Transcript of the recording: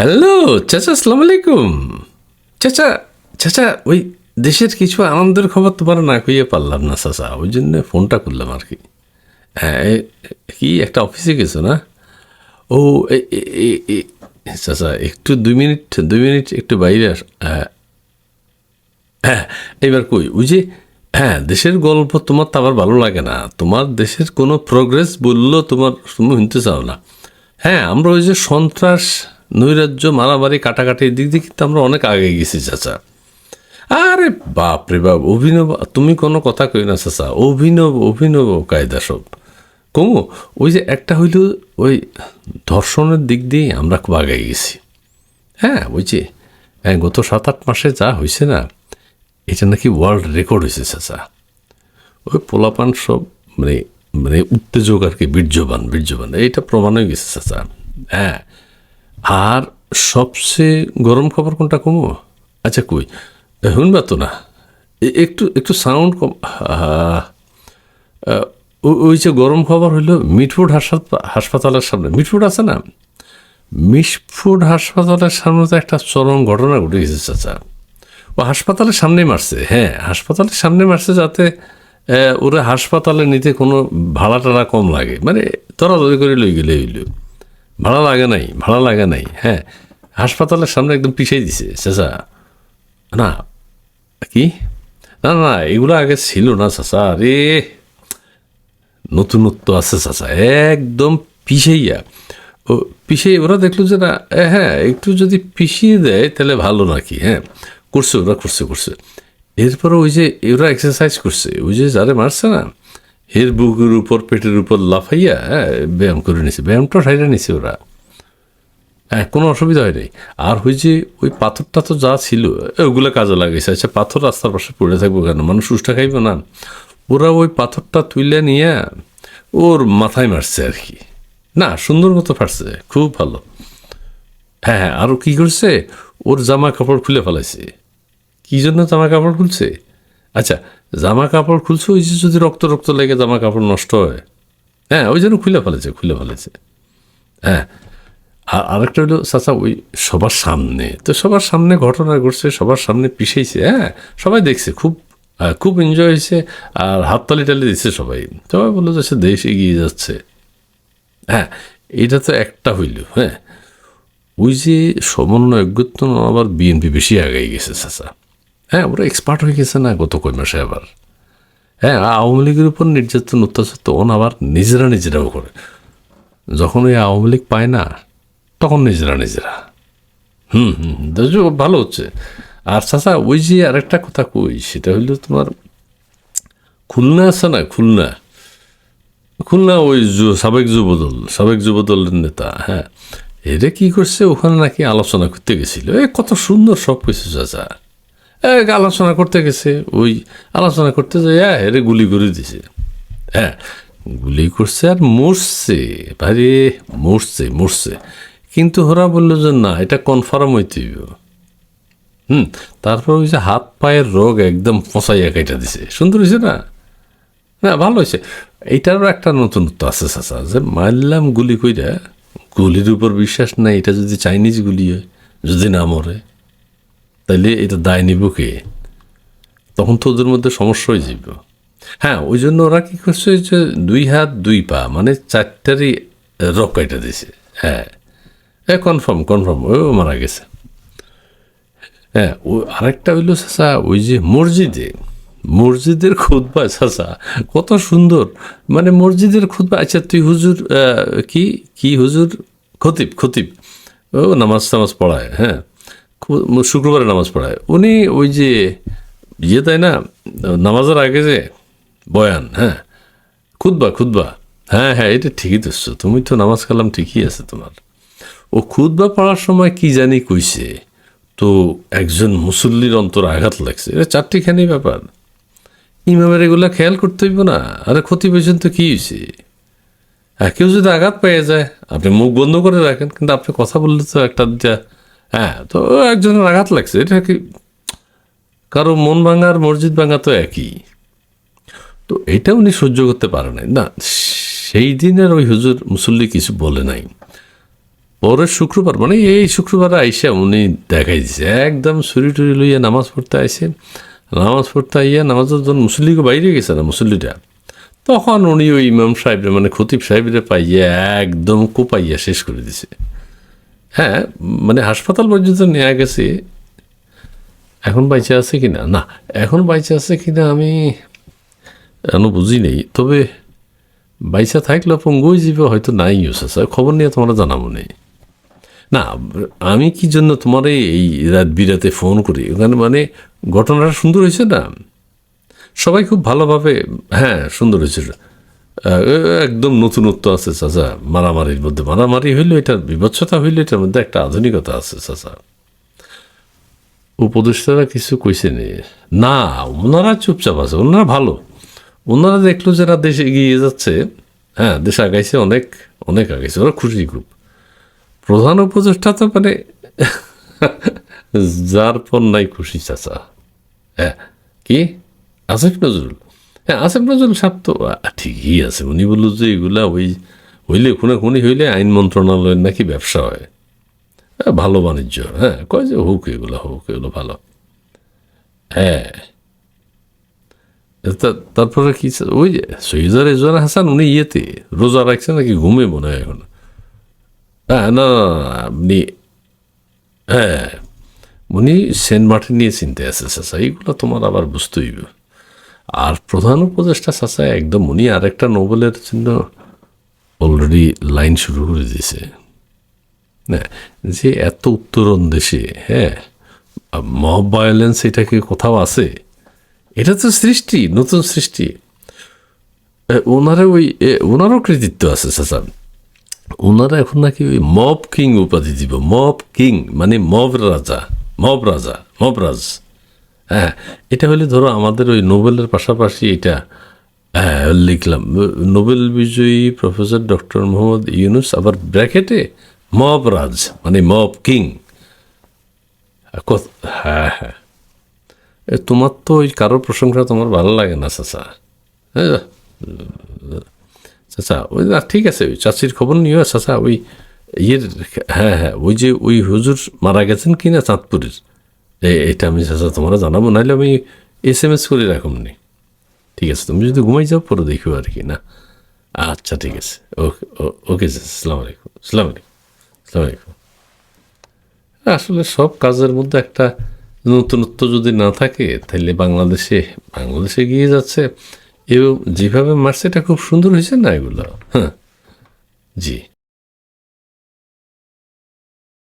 Hello চাচা আসসালামু আলাইকুম চাচা চাচা, ওই দেশের কিছু আনন্দের খবর তোমার না কইয়ে পারলাম না, চাচা। ওই জন্য ফোনটা করলাম আর কি। হ্যাঁ কি, একটা অফিসে গেছো না? ও চাচা, একটু দুই মিনিট দুই মিনিট একটু বাইরে আস হ্যাঁ হ্যাঁ এবার কই, ওই যে হ্যাঁ দেশের গল্প তোমার তো আবার ভালো লাগে না। তোমার দেশের কোনো প্রোগ্রেস বললেও তোমার তুমি শুনতে চাও না। হ্যাঁ আমরা ওই যে সন্ত্রাস নৈরাজ্য মারামারি কাটাকাটির দিক দিয়ে কিন্তু আমরা অনেক আগে গেছি, চাচা। আরে বাপ রে বাপ, অভিনব, তুমি কোনো কথা কই না, চাচা। অভিনব অভিনব কায়দা সব। কমু, ওই যে একটা হইল ওই ধর্ষণের দিক দিয়ে আমরা খুব আগে গেছি। হ্যাঁ বুঝছি হ্যাঁ গত সাত আট মাসে যা হয়েছে না, এটা নাকি ওয়ার্ল্ড রেকর্ড হয়েছে চাচা। ওই পোলাপান সব মানে মানে উত্তেজক আর কি, বীর্যবান বীর্যবান। এইটা প্রমাণ হয়ে গেছে, চাচা। হ্যাঁ। আর সবচেয়ে গরম খবর কোনটা কমো? আচ্ছা কই? শুনবা তো না। একটু একটু সাউন্ড কম। ওই যে গরম খবর হইল মিটফুড হাসপাতাল হাসপাতালের সামনে। মিটফুড আছে না? মিটফুড হাসপাতালের সামনে তো একটা চরম ঘটনা ঘটে গেছে, চাচা। ও হাসপাতালের সামনে মারছে। হ্যাঁ হাসপাতালের সামনে মারছে যাতে ওরা হাসপাতালে নিতে কোনো ভাড়া টাড়া কম লাগে। মানে তরাতরি করে লই গেলে হইল। ভাড়া লাগে নাই ভাড়া লাগে নাই হ্যাঁ। হাসপাতালের সামনে একদম পিছিয়ে দিছে, চাচা। না, কি? না না, এগুলো আগে ছিল না, চাচা। আরে, নতুনত্ব আছে, চাচা, একদম পিছিয়ে ও পিছিয়ে ওরা দেখল যে না হ্যাঁ একটু যদি পিছিয়ে দেয়, তাহলে ভালো নাকি হ্যাঁ। করছে, ওরা করছে করছে। এরপরে ওই যে ওরা এক্সারসাইজ করছে, ওই যে যারে মারছে না এর বুকের উপর, পেটের উপর লাফাইয়া হ্যাঁ ব্যায়াম করে নিছে। ব্যায়ামটা সাইডে নিছে ওরা। হ্যাঁ কোনো অসুবিধা হয় নাই আর ওই যে ওই পাথরটা তো যা ছিল ওগুলো কাজে লাগাইছে। আচ্ছা পাথর রাস্তার পাশে পড়ে থাকব কেন? মানুষ উষ্টা খাইব না। ওরা ওই পাথরটা তুলে নিয়ে ওর মাথায় মারছে আর কি। না, সুন্দর মতো ফাটছে, খুব ভালো। হ্যাঁ হ্যাঁ আরও কী করছে? ওর জামা কাপড় খুলে ফেলাইছে। কী জন্য জামা কাপড় খুলছে? আচ্ছা জামা কাপড় খুলছে, ওই যে যদি রক্ত রক্ত লেগে জামা কাপড় নষ্ট হয়। হ্যাঁ ওই জন্য খুলে ফেলেছে খুলে ফেলেছে। হ্যাঁ আর আরেকটা হলো, চাচা, ওই সবার সামনে, তো সবার সামনে ঘটনা ঘটছে, সবার সামনে পিছিয়েছে হ্যাঁ সবাই দেখছে, খুব খুব এনজয় হয়েছে, আর হাততালি টালি দিচ্ছে সবাই। সবাই বলল যে সে দেশ এগিয়ে যাচ্ছে। হ্যাঁ এটা তো একটা হইল হ্যাঁ। ওই যে সমন্বয়জ্ঞত্ব আবার বিএনপি বেশি আগে গেছে, চাচা। হ্যাঁ ওরা এক্সপার্ট হয়ে গেছে না গত কয় মাসে আবার। হ্যাঁ আওয়ামী লীগের উপর নির্যাতন, অত্যাচার তখন আবার নিজেরা নিজেরাও করে। যখন ওই আওয়ামী লীগ পায় না, তখন নিজেরা নিজেরা। হুম হুম ভালো হচ্ছে। আর চাচা, ওই যে আরেকটা কথা কই, সেটা হইল তোমার খুলনা আছে না, খুলনা? খুলনা ওই সাবেক যুবদল, সাবেক যুবদলের নেতা হ্যাঁ। এটা কি করছে? ওখানে নাকি আলোচনা করতে গেছিল। এ, কত সুন্দর সব কিছু, চাচা। আলোচনা করতে গেছে। ওই আলোচনা করতে যাই হ্যাঁ এরে গুলি করে দিছে। হ্যাঁ গুলি করছে আর মরছে। ভারে, মরছে মরছে। কিন্তু ওরা বলল যে, না, এটা কনফার্ম হইতে হুম, তারপর ওই যে হাত পায়ের রোগ একদম ফসাইয়া কেটে দিছে। সুন্দর হয়েছে না? না, ভালো হয়েছে এইটারও একটা নতুনত্ব আছে, চাচা, যে মারলাম গুলি কইরা, গুলির উপর বিশ্বাস নাই, এটা যদি চাইনিজ গুলি হয়, যদি না মরে। তাইলে এটা দায় নিব কে? তখন তো ওদের মধ্যে সমস্যা হয়ে যাব হ্যাঁ ওই জন্য ওরা কী করছে যে দুই হাত, দুই পা মানে চারটারই রক কাইটা দিছে। হ্যাঁ। এ কনফার্ম কনফার্ম ও মারা গেছে। হ্যাঁ ও আরেকটা হইল চাচা, ওই যে মসজিদে, মসজিদের খুতবা, চাচা, কত সুন্দর। মানে মসজিদের খুতবা আচ্ছা তুই হুজুর কি কি হুজুর? খতিব খতিব। ও, নামাজ টামাজ পড়ায় হ্যাঁ। শুক্রবারে নামাজ পড়ায়। উনি ওই যে ইয়ে তাই না, নামাজের আগে যে বয়ান হ্যাঁ খুতবা খুতবা হ্যাঁ হ্যাঁ এটা ঠিকই তো তুমি তো নামাজ কালাম ঠিকই আছে তোমার। ও খুতবা পড়ার সময় কি জানি কইছে, তো একজন মুসল্লির অন্তর আঘাত লাগছে, এটা চারটিখানি ব্যাপার। ইমামের এগুলা খেয়াল করতে হইব না, আরে ক্ষতি পেয়েছেন তো কি হয়েছে হ্যাঁ কেউ যদি আঘাত পেয়ে যায়, আপনি মুখ বন্ধ করে রাখেন, কিন্তু আপনি কথা বললে তো একটা হ্যাঁ তো একজনের আঘাত লাগছে। এটা কি কারও মন ভাঙা আর মসজিদ ভাঙা তো একই। তো এটা উনি সহ্য করতে পারে নাই। না, সেই দিনের ওই হুজুর মুসল্লি কিছু বলে নাই। পরের শুক্রবার মানে এই শুক্রবার আইসা উনি দেখাই দিছে, একদম ছুরি টুরি লইয়া নামাজ পড়তে আইসে। নামাজ পড়তে আইয়া নামাজের জন্য মুসল্লিকে বাইরে গেছে না মুসল্লিটা? তখন উনি ওই ইমাম সাহেবরে মানে খতিব সাহেবরে পাইয়া একদম কোপাইয়া শেষ করে দিছে। হ্যাঁ মানে হাসপাতাল পর্যন্ত নেওয়া গেছে। এখন বাইচে আছে কিনা না? না, এখন বাইচে আছে কিনা আমি এখনও বুঝি নেই। তবে বাইচা থাকলে পঙ্গুই জীবে হয়তো নাই ইউস আছে। খবর নিয়ে তোমরা জানাব নেই। না, আমি কি জন্য তোমার এই রাত বিরাতে ফোন করি? ওখানে মানে ঘটনাটা সুন্দর হয়েছে না? সবাই খুব ভালোভাবে হ্যাঁ সুন্দর হয়েছে। একদম নতুনত্ব আছে, চাচা। মারামারির মধ্যে। মারামারি হইলে এটা, বিভৎসতা হইলে এটার মধ্যে একটা আধুনিকতা আছে, চাচা। উপদেষ্টারা কিছু কইছে নি ওনারা চুপচাপ আছে, ওনারা ভালো। ওনারা দেখল যারা দেশে এগিয়ে যাচ্ছে হ্যাঁ দেশ আগাইছে অনেক অনেক আগাইছে, ওরা খুশি খুব। প্রধান উপদেষ্টা তো মানে যার পর নাই খুশি, চাচা। হ্যাঁ কি? আসিফ নজরুল? হ্যাঁ আসিফ নজরুল সাহেব তো ঠিকই আছে। উনি বলল যে এগুলা ওই, হইলে খুনে খুনি হইলে আইন মন্ত্রণালয়ের নাকি ব্যবসা হয়। ভালো বাণিজ্য হ্যাঁ কয় যে হোক এগুলো হোক, এগুলো ভালো। হ্যাঁ। তারপরে কি ওই যে সৈয়দার রেজওয়ান হাসান, উনি ইয়েতে, রোজা রাখছে নাকি ঘুমে মনে হয় এখন? হ্যাঁ না আপনি হ্যাঁ উনি সেন্ট মার্টিন নিয়ে চিনতে আছে, চাচা এইগুলো তোমার আবার বুঝতেই হইব আর প্রধান উপদেষ্টা চাচা একদম উনি আরেকটা নোবেলের জন্য অলরেডি লাইন শুরু করে দিয়েছে। না যে এত উত্তরণ দেশে হ্যাঁ মব ভায়োলেন্স এটা কি কোথাও আছে? এটা তো সৃষ্টি, নতুন সৃষ্টি। ওনারা ওই ওনারও কৃতিত্ব আছে চাচা। ওনারা এখন নাকি ওই মব কিং উপাধি দিব, মব কিং মানে মব রাজা মব রাজা, মব রাজ। হ্যাঁ এটা হলে ধরো আমাদের ওই নোবেলের পাশাপাশি এটা হ্যাঁ লিখলাম। নোবেল বিজয়ী প্রফেসর ডক্টর মোহাম্মদ ইউনুস, আবার ব্র্যাকেটে মব রাজ মানে মব কিং। হ্যাঁ হ্যাঁ। তোমার তো ওই কারোর প্রশংসা তোমার ভালো লাগে না, চাচা। হ্যাঁ চাচা, ওই, না, ঠিক আছে, ওই চাচির খবর নিও, চাচা, ওই ইয়ের হ্যাঁ হ্যাঁ ওই যে ওই হুজুর মারা গেছেন কি না চাঁদপুরের? এটা আমি চাচা তোমরা জানাব, নাহলে আমি এস এম এস করে রাখুন নি। ঠিক আছে, তুমি যদি ঘুমাই যাও, পরে দেখো আর কি, না? আচ্ছা ঠিক আছে। ওকে ওকে আসসালামু আলাইকুম আসসালামু আলাইকুম আসসালামু আলাইকুম। আসলে সব কাজের মধ্যে একটা নতুনত্ব যদি না থাকে, তাহলে বাংলাদেশে বাংলাদেশে গিয়ে যাচ্ছে, এবং যেভাবে মারছে, এটা খুব সুন্দর হয়েছে না এগুলো? হ্যাঁ জি।